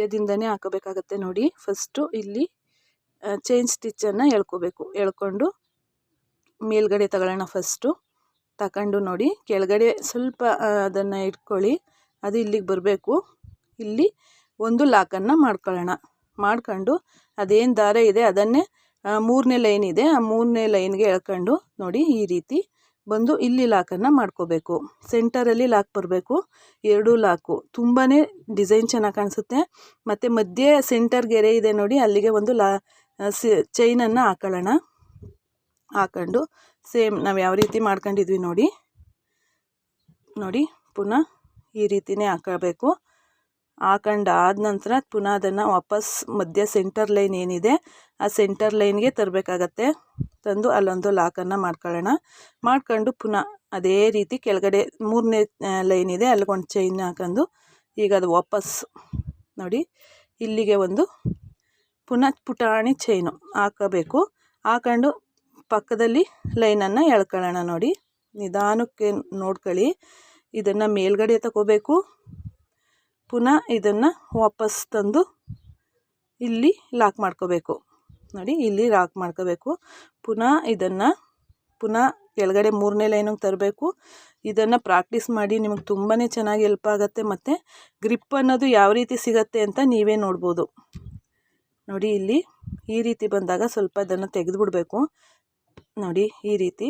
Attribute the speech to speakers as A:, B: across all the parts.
A: ಮಧ್ಯದಿಂದನೇ ಹಾಕೋಬೇಕಾಗತ್ತೆ ನೋಡಿ. ಫಸ್ಟು ಇಲ್ಲಿ ಚೈನ್ ಸ್ಟಿಚ್ಚನ್ನು ಎಳ್ಕೋಬೇಕು. ಎಳ್ಕೊಂಡು ಮೇಲ್ಗಡೆ ತಗೊಳ್ಳೋಣ ಫಸ್ಟು ತಗೊಂಡು ನೋಡಿ. ಕೆಳಗಡೆ ಸ್ವಲ್ಪ ಅದನ್ನು ಇಟ್ಕೊಳ್ಳಿ. ಅದು ಇಲ್ಲಿಗೆ ಬರಬೇಕು. ಇಲ್ಲಿ ಒಂದು ಲಾಕನ್ನು ಮಾಡ್ಕೊಳ್ಳೋಣ. ಮಾಡ್ಕೊಂಡು ಅದೇನು ದಾರ ಇದೆ ಅದನ್ನೇ ಮೂರನೇ ಲೈನ್ ಇದೆ. ಆ ಮೂರನೇ ಲೈನ್ಗೆ ಎಳ್ಕೊಂಡು ನೋಡಿ ಈ ರೀತಿ ಬಂದು ಇಲ್ಲಿ ಲಾಕನ್ನು ಮಾಡ್ಕೋಬೇಕು. ಸೆಂಟರಲ್ಲಿ ಲಾಕ್ ಬರಬೇಕು. ಎರಡೂ ಲಾಕು. ತುಂಬಾ ಡಿಸೈನ್ ಚೆನ್ನಾಗಿ ಕಾಣಿಸುತ್ತೆ. ಮತ್ತು ಮಧ್ಯೆ ಸೆಂಟರ್ ಗೆರೆ ಇದೆ ನೋಡಿ, ಅಲ್ಲಿಗೆ ಒಂದು ಲಾ ಸಿ, ಚೈನನ್ನು ಹಾಕೊಳ್ಳೋಣ. ಹಾಕೊಂಡು ಸೇಮ್ ನಾವು ಯಾವ ರೀತಿ ಮಾಡ್ಕೊಂಡಿದ್ವಿ ನೋಡಿ. ನೋಡಿ, ಪುನಃ ಈ ರೀತಿಯೇ ಹಾಕೋಬೇಕು. ಹಾಕೊಂಡು ಆದ ನಂತರ ಪುನಃ ಅದನ್ನು ವಾಪಸ್ ಮಧ್ಯ ಸೆಂಟರ್ ಲೈನ್ ಏನಿದೆ, ಆ ಸೆಂಟರ್ ಲೈನ್ಗೆ ತರಬೇಕಾಗತ್ತೆ. ತಂದು ಅಲ್ಲೊಂದು ಲಾಕನ್ನು ಮಾಡ್ಕೊಳ್ಳೋಣ. ಮಾಡ್ಕೊಂಡು ಪುನಃ ಅದೇ ರೀತಿ ಕೆಳಗಡೆ ಮೂರನೇ ಲೈನ್ ಇದೆ ಅಲ್ಲಿಗೊಂದು ಚೈನ್ ಹಾಕೊಂಡು ಈಗ ಅದು ವಾಪಸ್ ನೋಡಿ, ಇಲ್ಲಿಗೆ ಒಂದು ಪುನಃ ಪುಟಾಣಿ ಚೈನು ಹಾಕಬೇಕು. ಹಾಕೊಂಡು ಪಕ್ಕದಲ್ಲಿ ಲೈನನ್ನು ಎಳ್ಕೊಳ್ಳೋಣ ನೋಡಿ. ನಿಧಾನಕ್ಕೆ ನೋಡ್ಕೊಳ್ಳಿ. ಇದನ್ನು ಮೇಲ್ಗಡೆ ತಗೋಬೇಕು. ಪುನಃ ಇದನ್ನು ವಾಪಸ್ ತಂದು ಇಲ್ಲಿ ಲಾಕ್ ಮಾಡ್ಕೋಬೇಕು. ನೋಡಿ, ಇಲ್ಲಿ ಲಾಕ್ ಮಾಡ್ಕೋಬೇಕು. ಪುನಃ ಇದನ್ನು, ಪುನಃ ಕೆಳಗಡೆ ಮೂರನೇ ಲೈನಿಗೆ ತರಬೇಕು. ಇದನ್ನು ಪ್ರಾಕ್ಟೀಸ್ ಮಾಡಿ, ನಿಮಗೆ ತುಂಬಾ ಚೆನ್ನಾಗಿ ಹೆಲ್ಪ್ ಆಗುತ್ತೆ ಮತ್ತು ಗ್ರಿಪ್ ಅನ್ನೋದು ಯಾವ ರೀತಿ ಸಿಗತ್ತೆ ಅಂತ ನೀವೇ ನೋಡ್ಬೋದು. ನೋಡಿ, ಇಲ್ಲಿ ಈ ರೀತಿ ಬಂದಾಗ ಸ್ವಲ್ಪ ಅದನ್ನು ತೆಗೆದುಬಿಡಬೇಕು. ನೋಡಿ, ಈ ರೀತಿ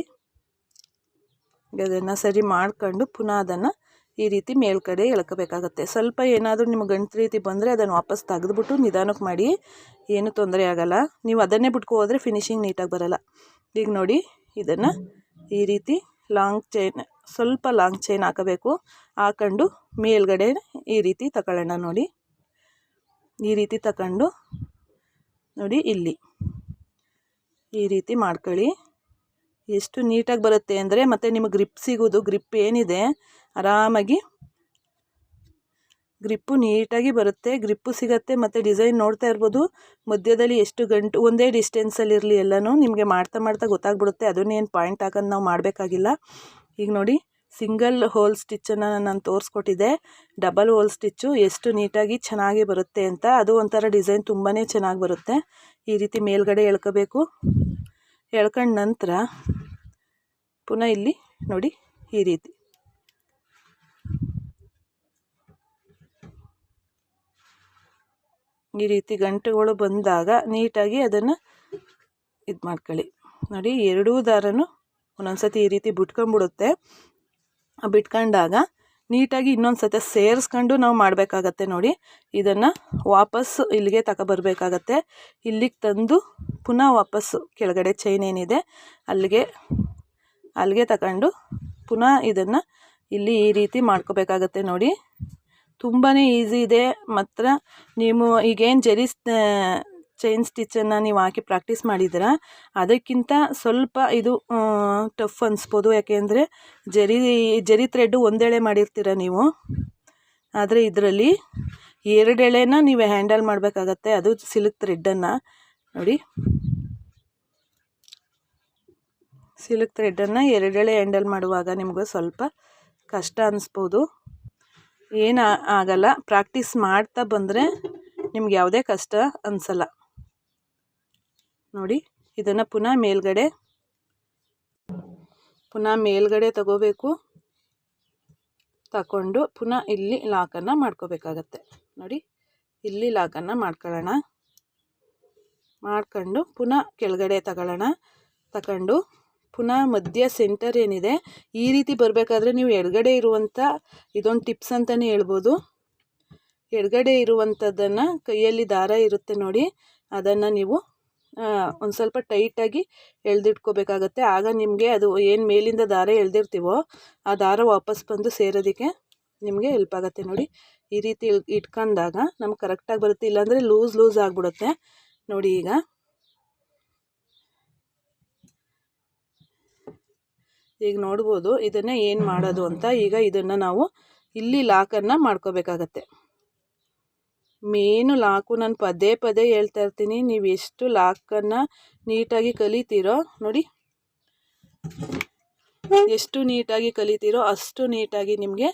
A: ಅದನ್ನು ಸರಿ ಮಾಡ್ಕೊಂಡು ಪುನಃ ಅದನ್ನು ಈ ರೀತಿ ಮೇಲ್ಕಡೆ ಎಳ್ಕೋಬೇಕಾಗತ್ತೆ. ಸ್ವಲ್ಪ ಏನಾದರೂ ನಿಮಗೆ ಗಂಟು ರೀತಿ ಬಂದರೆ ಅದನ್ನು ವಾಪಸ್ ತೆಗೆದುಬಿಟ್ಟು ನಿಧಾನಕ್ಕೆ ಮಾಡಿ. ಏನು ತೊಂದರೆ ಆಗೋಲ್ಲ. ನೀವು ಅದನ್ನೇ ಬಿಟ್ಕೊ ಹೋದರೆ ಫಿನಿಶಿಂಗ್ ನೀಟಾಗಿ ಬರೋಲ್ಲ. ಈಗ ನೋಡಿ, ಇದನ್ನು ಈ ರೀತಿ ಲಾಂಗ್ ಚೈನ್ ಸ್ವಲ್ಪ ಲಾಂಗ್ ಚೈನ್ ಹಾಕಬೇಕು. ಹಾಕೊಂಡು ಮೇಲ್ಗಡೆ ಈ ರೀತಿ ತಗೊಳ್ಳೋಣ ನೋಡಿ. ಈ ರೀತಿ ತಗೊಂಡು ನೋಡಿ ಇಲ್ಲಿ. ಈ ರೀತಿ ಮಾಡ್ಕೊಳ್ಳಿ. ಎಷ್ಟು ನೀಟಾಗಿ ಬರುತ್ತೆ ಅಂದರೆ ಮತ್ತು ನಿಮಗೆ ಗ್ರಿಪ್ ಸಿಗೋದು ಗ್ರಿಪ್ ಏನಿದೆ, ಆರಾಮಾಗಿ ಗ್ರಿಪ್ಪು ನೀಟಾಗಿ ಬರುತ್ತೆ ಗ್ರಿಪ್ಪು ಸಿಗುತ್ತೆ, ಮತ್ತು ಡಿಸೈನ್ ನೋಡ್ತಾ ಇರ್ಬೋದು. ಮಧ್ಯದಲ್ಲಿ ಎಷ್ಟು ಗಂಟು, ಒಂದೇ ಡಿಸ್ಟೆನ್ಸಲ್ಲಿರಲಿ ಎಲ್ಲನೂ ನಿಮಗೆ ಮಾಡ್ತಾ ಮಾಡ್ತಾ ಗೊತ್ತಾಗ್ಬಿಡುತ್ತೆ. ಅದನ್ನೇನು ಪಾಯಿಂಟ್ ಹಾಕೋದು ನಾವು ಮಾಡಬೇಕಾಗಿಲ್ಲ. ಈಗ ನೋಡಿ ಸಿಂಗಲ್ ಹೋಲ್ ಸ್ಟಿಚ್ಚನ್ನು ನಾನು ತೋರಿಸ್ಕೊಟ್ಟಿದ್ದೆ. ಡಬಲ್ ಹೋಲ್ ಸ್ಟಿಚ್ಚು ಎಷ್ಟು ನೀಟಾಗಿ ಚೆನ್ನಾಗಿ ಬರುತ್ತೆ ಅಂತ. ಅದು ಒಂಥರ ಡಿಸೈನ್ ತುಂಬಾ ಚೆನ್ನಾಗಿ ಬರುತ್ತೆ. ಈ ರೀತಿ ಮೇಲ್ಗಡೆ ಎಳ್ಕೋಬೇಕು. ಎಳ್ಕೊಂಡ ನಂತರ ಪುನಃ ಇಲ್ಲಿ ನೋಡಿ ಈ ರೀತಿ. ಈ ರೀತಿ ಗಂಟುಗಳು ಬಂದಾಗ ನೀಟಾಗಿ ಅದನ್ನು ಇದು ಮಾಡ್ಕೊಳ್ಳಿ. ನೋಡಿ, ಎರಡೂ ದಾರನು ಒಂದೊಂದು ಸತಿ ಈ ರೀತಿ ಬಿಟ್ಕೊಂಡ್ಬಿಡುತ್ತೆ. ಬಿಟ್ಕೊಂಡಾಗ ನೀಟಾಗಿ ಇನ್ನೊಂದು ಸತಿ ಸೇರಿಸ್ಕೊಂಡು ನಾವು ಮಾಡಬೇಕಾಗತ್ತೆ ನೋಡಿ. ಇದನ್ನು ವಾಪಸ್ ಇಲ್ಲಿಗೆ ತಗೊಬರ್ಬೇಕಾಗತ್ತೆ ಇಲ್ಲಿಗೆ ತಂದು ಪುನಃ ವಾಪಸ್ಸು ಕೆಳಗಡೆ ಚೈನ್ ಏನಿದೆ, ಅಲ್ಲಿಗೆ ಅಲ್ಲಿಗೆ ತಗೊಂಡು ಪುನಃ ಇದನ್ನು ಇಲ್ಲಿ ಈ ರೀತಿ ಮಾಡ್ಕೋಬೇಕಾಗತ್ತೆ ನೋಡಿ. ತುಂಬಾ ಈಸಿ ಇದೆ. ಮಾತ್ರ ನೀವು ಈಗೇನು ಜರಿ ಚೈನ್ ಸ್ಟಿಚ್ಚನ್ನು ನೀವು ಹಾಕಿ ಪ್ರಾಕ್ಟೀಸ್ ಮಾಡಿದ್ದೀರ? ಅದಕ್ಕಿಂತ ಸ್ವಲ್ಪ ಇದು ಟಫ್ ಅನಿಸ್ಬೋದು. ಯಾಕೆಂದರೆ ಜರಿ ಜರಿ ಥ್ರೆಡ್ಡು ಒಂದೆಳೆ ಮಾಡಿರ್ತೀರ ನೀವು? ಆದರೆ ಇದರಲ್ಲಿ ಎರಡೆಳೆನ ನೀವು ಹ್ಯಾಂಡಲ್ ಮಾಡಬೇಕಾಗತ್ತೆ. ಅದು ಸಿಲ್ಕ್ ಥ್ರೆಡ್ಡನ್ನು. ನೋಡಿ. ಸಿಲ್ಕ್ ಥ್ರೆಡ್ಡನ್ನು ಎರಡೆಳೆ ಹ್ಯಾಂಡಲ್ ಮಾಡುವಾಗ ನಿಮಗೂ ಸ್ವಲ್ಪ ಕಷ್ಟ ಅನ್ನಿಸ್ಬೋದು ಏನು ಆಗಲ್ಲ ಪ್ರಾಕ್ಟೀಸ್ ಮಾಡ್ತಾ ಬಂದರೆ ನಿಮ್ಗೆ ಯಾವುದೇ ಕಷ್ಟ ಅನಿಸಲ್ಲ. ನೋಡಿ, ಇದನ್ನು ಪುನಃ ಮೇಲ್ಗಡೆ ಪುನಃ ಮೇಲ್ಗಡೆ ತಗೋಬೇಕು. ತಗೊಂಡು ಪುನಃ ಇಲ್ಲಿ ಲಾಕನ್ನು ಮಾಡ್ಕೋಬೇಕಾಗತ್ತೆ. ನೋಡಿ, ಇಲ್ಲಿ ಲಾಕನ್ನು ಮಾಡ್ಕೊಳ್ಳೋಣ. ಮಾಡ್ಕೊಂಡು ಪುನಃ ಕೆಳಗಡೆ ತಗೊಳ್ಳೋಣ. ತಗೊಂಡು ಪುನಃ ಮಧ್ಯ ಸೆಂಟರ್ ಏನಿದೆ, ಈ ರೀತಿ ಬರಬೇಕಾದ್ರೆ ನೀವು ಎಡಗಡೆ ಇರುವಂಥ ಇದೊಂದು ಟಿಪ್ಸ್ ಅಂತಲೇ ಹೇಳ್ಬೋದು. ಎಡಗಡೆ ಇರುವಂಥದ್ದನ್ನು ಕೈಯಲ್ಲಿ ದಾರ ಇರುತ್ತೆ ನೋಡಿ, ಅದನ್ನು ನೀವು ಒಂದು ಸ್ವಲ್ಪ ಟೈಟಾಗಿ ಎಳೆದಿಟ್ಕೋಬೇಕಾಗತ್ತೆ. ಆಗ ನಿಮಗೆ ಅದು ಏನು ಮೇಲಿಂದ ದಾರ ಎಳೆದಿರ್ತೀವೋ, ಆ ದಾರ ವಾಪಸ್ ಬಂದು ಸೇರೋದಕ್ಕೆ ನಿಮಗೆ ಹೆಲ್ಪ್ ಆಗುತ್ತೆ ನೋಡಿ. ಈ ರೀತಿ ಇಟ್ಕೊಂಡಾಗ ನಮ್ಗೆ ಕರೆಕ್ಟಾಗಿ ಬರುತ್ತೆ, ಇಲ್ಲಾಂದರೆ ಲೂಸ್ ಲೂಸ್ ಆಗಿಬಿಡುತ್ತೆ. ನೋಡಿ ಈಗ. ಈಗ ನೋಡ್ಬೋದು ಇದನ್ನು ಏನು ಮಾಡೋದು ಅಂತ ಈಗ ಇದನ್ನು ನಾವು ಇಲ್ಲಿ ಲಾಕನ್ನು ಮಾಡ್ಕೋಬೇಕಾಗತ್ತೆ. ಮೇನು ಲಾಕು ನಾನು ಪದೇ ಪದೇ ಹೇಳ್ತಾ ಇರ್ತೀನಿ. ನೀವು ಎಷ್ಟು ಲಾಕನ್ನು ನೀಟಾಗಿ ಕಲಿತೀರೋ ನೋಡಿ. ಎಷ್ಟು ನೀಟಾಗಿ ಕಲಿತೀರೋ ಅಷ್ಟು ನೀಟಾಗಿ ನಿಮಗೆ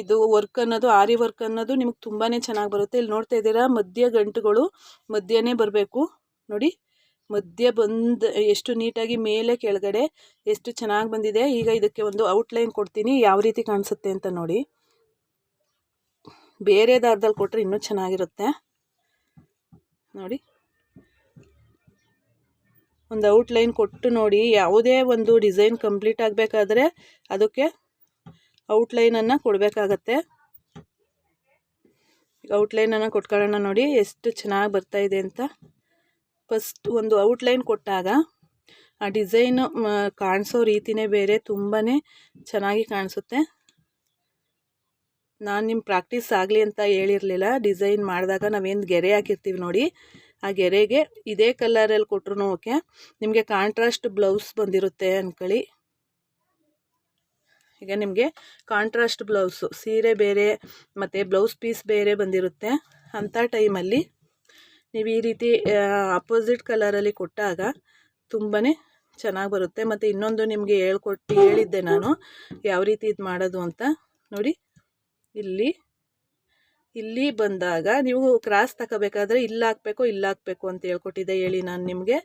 A: ಇದು ವರ್ಕ್ ಅನ್ನೋದು, ಆರಿ ವರ್ಕ್ ಅನ್ನೋದು ನಿಮ್ಗೆ ತುಂಬಾ ಚೆನ್ನಾಗಿ ಬರುತ್ತೆ. ಇಲ್ಲಿ ನೋಡ್ತಾ ಇದ್ದೀರಾ, ಮಧ್ಯ ಗಂಟುಗಳು ಮಧ್ಯನೇ ಬರಬೇಕು. ನೋಡಿ. ಮಧ್ಯ ಬಂದು, ಎಷ್ಟು ನೀಟಾಗಿ ಮೇಲೆ ಕೆಳಗಡೆ ಎಷ್ಟು ಚೆನ್ನಾಗಿ ಬಂದಿದೆ, ಈಗ ಇದಕ್ಕೆ ಒಂದು ಔಟ್ಲೈನ್ ಕೊಡ್ತೀನಿ, ಯಾವ ರೀತಿ ಕಾಣಿಸುತ್ತೆ ಅಂತ ನೋಡಿ. ಬೇರೆ ದಾರದಲ್ಲಿ ಕೊಟ್ಟರೆ ಇನ್ನೂ ಚೆನ್ನಾಗಿರುತ್ತೆ. ನೋಡಿ. ಒಂದು ಔಟ್ಲೈನ್ ಕೊಟ್ಟು ನೋಡಿ, ಯಾವುದೇ ಒಂದು ಡಿಸೈನ್ ಕಂಪ್ಲೀಟ್ ಆಗಬೇಕಾದ್ರೆ ಅದಕ್ಕೆ ಔಟ್ಲೈನನ್ನು ಕೊಡಬೇಕಾಗತ್ತೆ. ಔಟ್ಲೈನನ್ನು ಕೊಟ್ಕೊಳ್ಳೋಣ ನೋಡಿ, ಎಷ್ಟು ಚೆನ್ನಾಗಿ ಬರ್ತಾ ಇದೆ ಅಂತ. ಫಸ್ಟ್ ಒಂದು ಔಟ್ಲೈನ್ ಕೊಟ್ಟಾಗ, ಆ ಡಿಸೈನು ಕಾಣಿಸೋ ರೀತಿನೇ ಬೇರೆ ತುಂಬಾ ಚೆನ್ನಾಗಿ ಕಾಣಿಸುತ್ತೆ. ನಾನು ನಿಮ್ಮ ಪ್ರಾಕ್ಟೀಸ್ ಆಗಲಿ ಅಂತ ಹೇಳಿರಲಿಲ್ಲ ಡಿಸೈನ್ ಮಾಡಿದಾಗ ನಾವೇನು ಗೆರೆ ಹಾಕಿರ್ತೀವಿ ನೋಡಿ, ಆ ಗೆರೆಗೆ ಇದೇ ಕಲರಲ್ಲಿ ಕೊಟ್ಟರು ಓಕೆ ನಿಮಗೆ ಕಾಂಟ್ರಾಸ್ಟ್ ಬ್ಲೌಸ್ ಬಂದಿರುತ್ತೆ ಅಂದ್ಕೊಳ್ಳಿ ಈಗ ನಿಮಗೆ ಕಾಂಟ್ರಾಸ್ಟ್ ಬ್ಲೌಸು ಸೀರೆ ಬೇರೆ, ಮತ್ತು ಬ್ಲೌಸ್ ಪೀಸ್ ಬೇರೆ ಬಂದಿರುತ್ತೆ. ಅಂಥ ಟೈಮಲ್ಲಿ ನೀವು ಈ ರೀತಿ ಅಪೋಸಿಟ್ ಕಲರಲ್ಲಿ ಕೊಟ್ಟಾಗ ತುಂಬಾ ಚೆನ್ನಾಗಿ ಬರುತ್ತೆ. ಮತ್ತು ಇನ್ನೊಂದು ನಿಮಗೆ ಹೇಳ್ಕೊಟ್ಟು ಹೇಳಿದ್ದೆ ನಾನು ಯಾವ ರೀತಿ ಇದು ಮಾಡೋದು ಅಂತ. ನೋಡಿ, ಇಲ್ಲಿ ಇಲ್ಲಿ ಬಂದಾಗ ನೀವು ಕ್ರಾಸ್ ತಗೋಬೇಕಾದ್ರೆ ಇಲ್ಲಿ ಹಾಕ್ಬೇಕು ಇಲ್ಲಿ ಹಾಕ್ಬೇಕು ಅಂತ ಹೇಳ್ಕೊಟ್ಟಿದ್ದೆ ಹೇಳಿ ನಾನು ನಿಮಗೆ.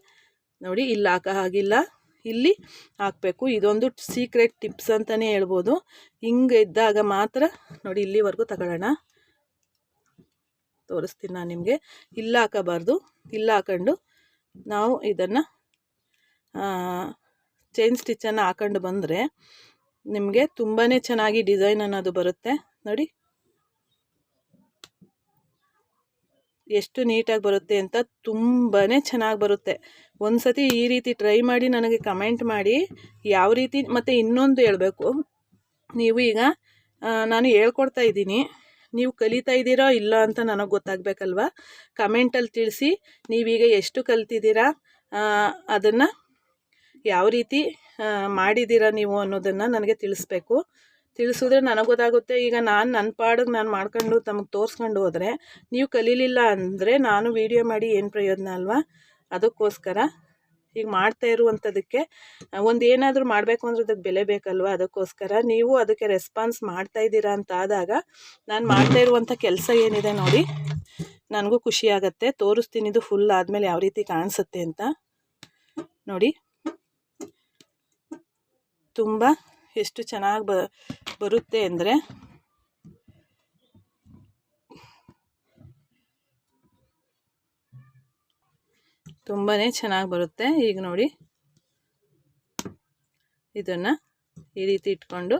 A: ನೋಡಿ, ಇಲ್ಲಿ ಹಾಕ, ಹಾಗಿಲ್ಲ. ಇಲ್ಲಿ ಹಾಕಬೇಕು. ಇದೊಂದು ಸೀಕ್ರೆಟ್ ಟಿಪ್ಸ್ ಅಂತಲೇ ಹೇಳ್ಬೋದು. ಹಿಂಗೆ ಇದ್ದಾಗ ಮಾತ್ರ ನೋಡಿ ಇಲ್ಲಿವರೆಗೂ ತಗೊಳ್ಳೋಣ. ತೋರಿಸ್ತೀನಿ ನಾನು ನಿಮಗೆ. ಇಲ್ಲ ಹಾಕಬಾರ್ದು. ಇಲ್ಲ ಹಾಕೊಂಡು ನಾವು ಇದನ್ನು ಚೈನ್ ಸ್ಟಿಚ್ಚನ್ನು ಹಾಕೊಂಡು ಬಂದರೆ ನಿಮಗೆ ತುಂಬಾ ಚೆನ್ನಾಗಿ ಡಿಸೈನ್ ಅನ್ನೋದು ಬರುತ್ತೆ. ನೋಡಿ. ಎಷ್ಟು ನೀಟಾಗಿ ಬರುತ್ತೆ ಅಂತ ತುಂಬಾ ಚೆನ್ನಾಗಿ ಬರುತ್ತೆ. ಒಂದು ಸತಿ ಈ ರೀತಿ ಟ್ರೈ ಮಾಡಿ ನನಗೆ ಕಮೆಂಟ್ ಮಾಡಿ ಯಾವ ರೀತಿ, ಮತ್ತು ಇನ್ನೊಂದು ಹೇಳಬೇಕು. ನೀವು ಈಗ ನಾನು ಹೇಳ್ಕೊಡ್ತಾ ಇದ್ದೀನಿ. ನೀವು ಕಲಿತಾ ಇದ್ದೀರೋ ಇಲ್ಲ ಅಂತ ನನಗೆ ಗೊತ್ತಾಗಬೇಕಲ್ವಾ? ಕಮೆಂಟಲ್ಲಿ ತಿಳಿಸಿ, ನೀವೀಗ ಎಷ್ಟು ಕಲ್ತಿದ್ದೀರಾ? ಅದನ್ನು ಯಾವ ರೀತಿ ಮಾಡಿದ್ದೀರಾ ನೀವು ಅನ್ನೋದನ್ನು ನನಗೆ ತಿಳಿಸ್ಬೇಕು. ತಿಳಿಸಿದ್ರೆ ನನಗೆ ಗೊತ್ತಾಗುತ್ತೆ. ಈಗ ನಾನು ನನ್ನ ಪಾಡಿಗೆ ನಾನು ಮಾಡ್ಕೊಂಡು ತಮಗೆ ತೋರಿಸ್ಕೊಂಡು ಹೋದರೆ, ನೀವು ಕಲೀಲಿಲ್ಲ ಅಂದರೆ ನಾನು ವೀಡಿಯೋ ಮಾಡಿ ಏನು ಪ್ರಯೋಜನ ಅಲ್ವಾ? ಅದಕ್ಕೋಸ್ಕರ ಈಗ ಮಾಡ್ತಾ ಇರುವಂಥದ್ದಕ್ಕೆ ಒಂದು ಏನಾದರೂ ಮಾಡಬೇಕು ಅಂದ್ರೆ ಅದಕ್ಕೆ ಬೆಲೆ ಬೇಕಲ್ವ? ಅದಕ್ಕೋಸ್ಕರ ನೀವು ಅದಕ್ಕೆ ರೆಸ್ಪಾನ್ಸ್ ಮಾಡ್ತಾ ಇದ್ದೀರಾ ಅಂತ ಆದಾಗ ನಾನು ಮಾಡ್ತಾ ಇರುವಂಥ ಕೆಲಸ ಏನಿದೆ ನೋಡಿ, ನನಗೂ ಖುಷಿ ಆಗುತ್ತೆ. ತೋರಿಸ್ತೀನಿ ಇದು ಫುಲ್ ಆದಮೇಲೆ ಯಾವ ರೀತಿ ಕಾಣಿಸುತ್ತೆ ಅಂತ. ನೋಡಿ, ತುಂಬ ಎಷ್ಟು ಚೆನ್ನಾಗಿ ಬರುತ್ತೆ ಅಂದರೆ ತುಂಬಾ ಚೆನ್ನಾಗಿ ಬರುತ್ತೆ. ಈಗ ನೋಡಿ. ಇದನ್ನು ಈ ರೀತಿ ಇಟ್ಕೊಂಡು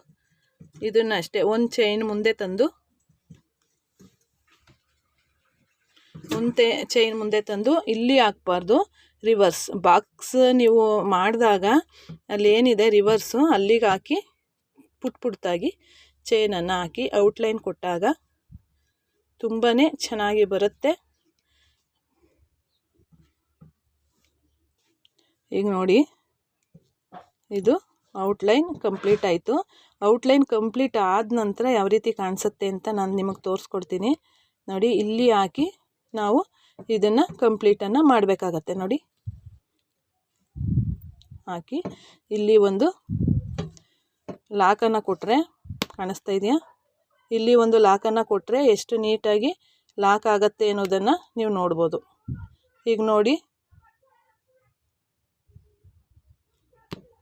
A: ಇದನ್ನು ಅಷ್ಟೇ ಒಂದು ಚೈನ್ ಮುಂದೆ ತಂದು ಮುಂದೆ ಚೈನ್ ಮುಂದೆ ತಂದು ಇಲ್ಲಿ ಹಾಕ್ಬಾರ್ದು. ರಿವರ್ಸ್ ಬಾಕ್ಸ್ ನೀವು ಮಾಡಿದಾಗ ಅಲ್ಲಿ ಏನಿದೆ ರಿವರ್ಸು ಅಲ್ಲಿಗೆ ಹಾಕಿ ಪುಟ್ ಪುಟ್ಟಾಗಿ ಚೈನನ್ನು ಹಾಕಿ ಔಟ್ಲೈನ್ ಕೊಟ್ಟಾಗ ತುಂಬಾ ಚೆನ್ನಾಗಿ ಬರುತ್ತೆ. ಈಗ ನೋಡಿ. ಇದು ಔಟ್ಲೈನ್ ಕಂಪ್ಲೀಟ್ ಆಯಿತು. ಔಟ್ಲೈನ್ ಕಂಪ್ಲೀಟ್ ಆದ ನಂತರ ಯಾವ ರೀತಿ ಕಾಣಿಸುತ್ತೆ ಅಂತ ನಾನು ನಿಮಗೆ ತೋರಿಸ್ಕೊಡ್ತೀನಿ. ನೋಡಿ, ಇಲ್ಲಿ ಹಾಕಿ ನಾವು ಇದನ್ನು ಕಂಪ್ಲೀಟನ್ನು ಮಾಡಬೇಕಾಗತ್ತೆ. ನೋಡಿ. ಹಾಕಿ ಇಲ್ಲಿ ಒಂದು ಲಾಕನ್ನು ಕೊಟ್ಟರೆ ಕಾಣಿಸ್ತಾ ಇದೆಯಾ? ಇಲ್ಲಿ ಒಂದು ಲಾಕನ್ನು ಕೊಟ್ಟರೆ ಎಷ್ಟು ನೀಟಾಗಿ ಲಾಕ್ ಆಗತ್ತೆ ಅನ್ನೋದನ್ನು ನೀವು ನೋಡ್ಬೋದು. ಈಗ ನೋಡಿ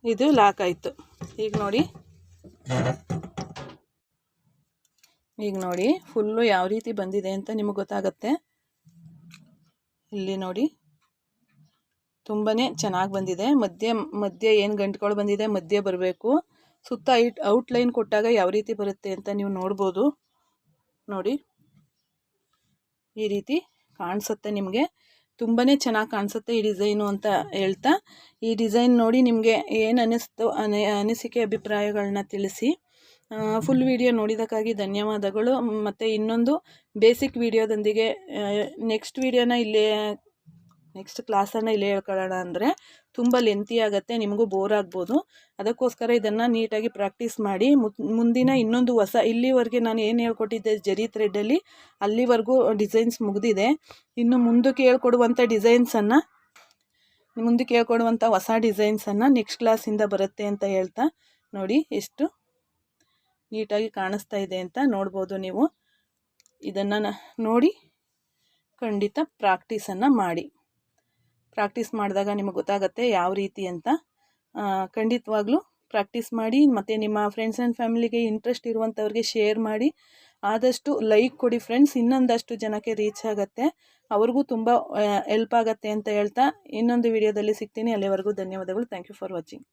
A: ಇದು ಲಾಕ್ ಆಯಿತು. ಈಗ ನೋಡಿ. ಈಗ ನೋಡಿ ಫುಲ್ಲು ಯಾವ ರೀತಿ ಬಂದಿದೆ ಅಂತ ನಿಮಗೆ ಗೊತ್ತಾಗತ್ತೆ. ಇಲ್ಲಿ ನೋಡಿ. ತುಂಬಾ ಚೆನ್ನಾಗಿ ಬಂದಿದೆ. ಮಧ್ಯೆ ಮಧ್ಯೆ ಏನು ಗಂಟುಗಳು ಬಂದಿದೆ, ಮಧ್ಯೆ ಬರಬೇಕು. ಸುತ್ತ ಐಟ್ ಔಟ್ಲೈನ್ ಕೊಟ್ಟಾಗ ಯಾವ ರೀತಿ ಬರುತ್ತೆ ಅಂತ ನೀವು ನೋಡ್ಬೋದು. ನೋಡಿ. ಈ ರೀತಿ ಕಾಣಿಸುತ್ತೆ ನಿಮಗೆ. ತುಂಬಾ ಚೆನ್ನಾಗಿ ಕಾಣಿಸುತ್ತೆ ಈ ಡಿಸೈನು ಅಂತ ಹೇಳ್ತಾ. ಈ ಡಿಸೈನ್ ನೋಡಿ ನಿಮಗೆ ಏನು ಅನ್ನಿಸ್ತು, ಅನಿ, ಅನಿಸಿಕೆ ಅಭಿಪ್ರಾಯಗಳನ್ನ ತಿಳಿಸಿ. ಫುಲ್ ವಿಡಿಯೋ ನೋಡಿದ್ದಕ್ಕಾಗಿ ಧನ್ಯವಾದಗಳು. ಮತ್ತು ಇನ್ನೊಂದು ಬೇಸಿಕ್ ವಿಡಿಯೋದೊಂದಿಗೆ ನೆಕ್ಸ್ಟ್ ವಿಡಿಯೋನ ಇಲ್ಲೇ ನೆಕ್ಸ್ಟ್ ಕ್ಲಾಸನ್ನು ಇಲ್ಲೇ ಹೇಳ್ಕೊಳ್ಳೋಣ ಅಂದರೆ ತುಂಬ ಲೆಂತಿ ಆಗುತ್ತೆ, ನಿಮಗೂ ಬೋರ್ ಆಗ್ಬೋದು. ಅದಕ್ಕೋಸ್ಕರ ಇದನ್ನು ನೀಟಾಗಿ ಪ್ರಾಕ್ಟೀಸ್ ಮಾಡಿ ಮುಂದಿನ ಇನ್ನೊಂದು ಹೊಸ, ಇಲ್ಲಿವರೆಗೆ ನಾನು ಏನು ಹೇಳ್ಕೊಟ್ಟಿದ್ದೆ ಜರಿ ಥ್ರೆಡ್ಡಲ್ಲಿ ಅಲ್ಲಿವರೆಗೂ ಡಿಸೈನ್ಸ್ ಮುಗಿದಿದೆ. ಇನ್ನು ಮುಂದಕ್ಕೆ ಹೇಳ್ಕೊಡುವಂಥ ಡಿಸೈನ್ಸನ್ನು ಮುಂದಕ್ಕೆ ಹೇಳ್ಕೊಡುವಂಥ ಹೊಸ ಡಿಸೈನ್ಸನ್ನು ನೆಕ್ಸ್ಟ್ ಕ್ಲಾಸಿಂದ ಬರುತ್ತೆ ಅಂತ ಹೇಳ್ತಾ ನೋಡಿ ಎಷ್ಟು ನೀಟಾಗಿ ಕಾಣಿಸ್ತಾ ಇದೆ ಅಂತ ನೋಡ್ಬೋದು ನೀವು. ಇದನ್ನು ನೋಡಿ, ಖಂಡಿತ ಪ್ರಾಕ್ಟೀಸನ್ನು ಮಾಡಿ. ಪ್ರಾಕ್ಟೀಸ್ ಮಾಡಿದಾಗ ನಿಮಗೆ ಗೊತ್ತಾಗುತ್ತೆ ಯಾವ ರೀತಿ ಅಂತ. ಖಂಡಿತವಾಗ್ಲೂ ಪ್ರಾಕ್ಟೀಸ್ ಮಾಡಿ ಮತ್ತು ನಿಮ್ಮ ಫ್ರೆಂಡ್ಸ್ ಆ್ಯಂಡ್ ಫ್ಯಾಮಿಲಿಗೆ ಇಂಟ್ರೆಸ್ಟ್ ಇರುವಂಥವ್ರಿಗೆ ಶೇರ್ ಮಾಡಿ. ಆದಷ್ಟು ಲೈಕ್ ಕೊಡಿ ಫ್ರೆಂಡ್ಸ್ ಇನ್ನೊಂದಷ್ಟು ಜನಕ್ಕೆ ರೀಚ್ ಆಗುತ್ತೆ. ಅವ್ರಿಗೂ ತುಂಬ ಹೆಲ್ಪ್ ಆಗುತ್ತೆ ಅಂತ ಹೇಳ್ತಾ ಇನ್ನೊಂದು ವಿಡಿಯೋದಲ್ಲಿ ಸಿಗ್ತೀನಿ. ಅಲ್ಲಿವರೆಗೂ ಧನ್ಯವಾದಗಳು. Thank you for watching